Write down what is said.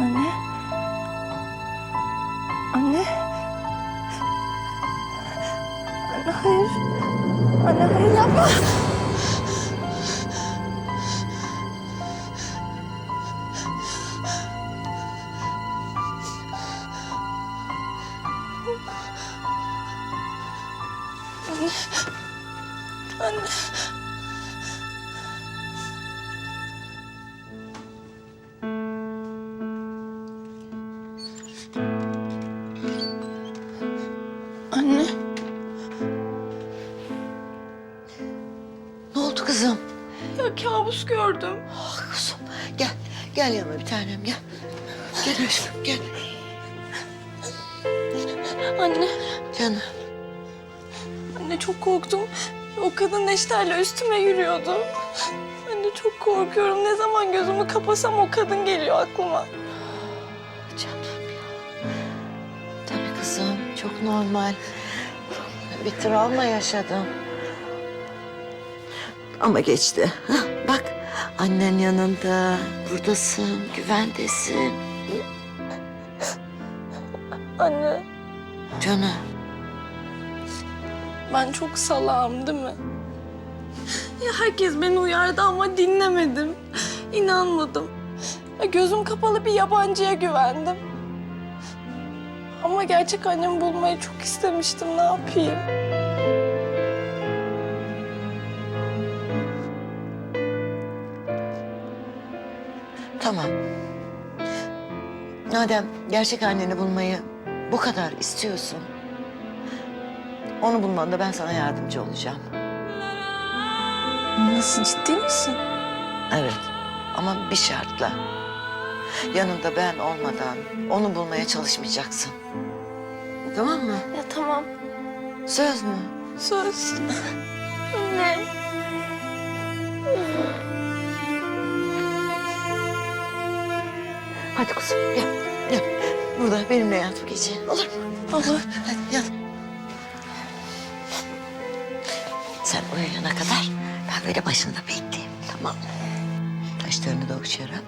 Anne. Anne. Anne hayır. Anne hayır yapma. Anne. Anne. Anne. Oldu kızım? Ya kabus gördüm. Ah kuzum gel. Gel yanıma bir tanem gel. Gel aşkım gel. Anne. Canım. Anne çok korktum. O kadın Neşter'le üstüme yürüyordu. Anne çok korkuyorum. Ne zaman gözümü kapasam o kadın geliyor aklıma. Canım ya. Tabii kızım çok normal. Bir travma yaşadım. Ama geçti. Hah, bak annen yanında. Buradasın, güvendesin. Anne Canım. ben çok salağım değil mi? Ya herkes beni uyardı ama dinlemedim. İnanmadım. Ya gözüm kapalı bir yabancıya güvendim. Ama gerçek annemi bulmayı çok istemiştim. Ne yapayım? Tamam. Madem gerçek anneni bulmayı bu kadar istiyorsun... ...onu bulmanda ben sana yardımcı olacağım. Nasıl ciddi misin? Evet ama bir şartla. Yanında ben olmadan onu bulmaya çalışmayacaksın. Tamam mı? Ya tamam. Söz mü? Söz. Anne. Hadi kuzum gel. Gel. Burada benimle yat bu gece. Olur mu? Olur. Hadi yat. Sen uyuyana kadar ben böyle başında bekleyeyim. Tamam mı? Taşlarını da uçarım.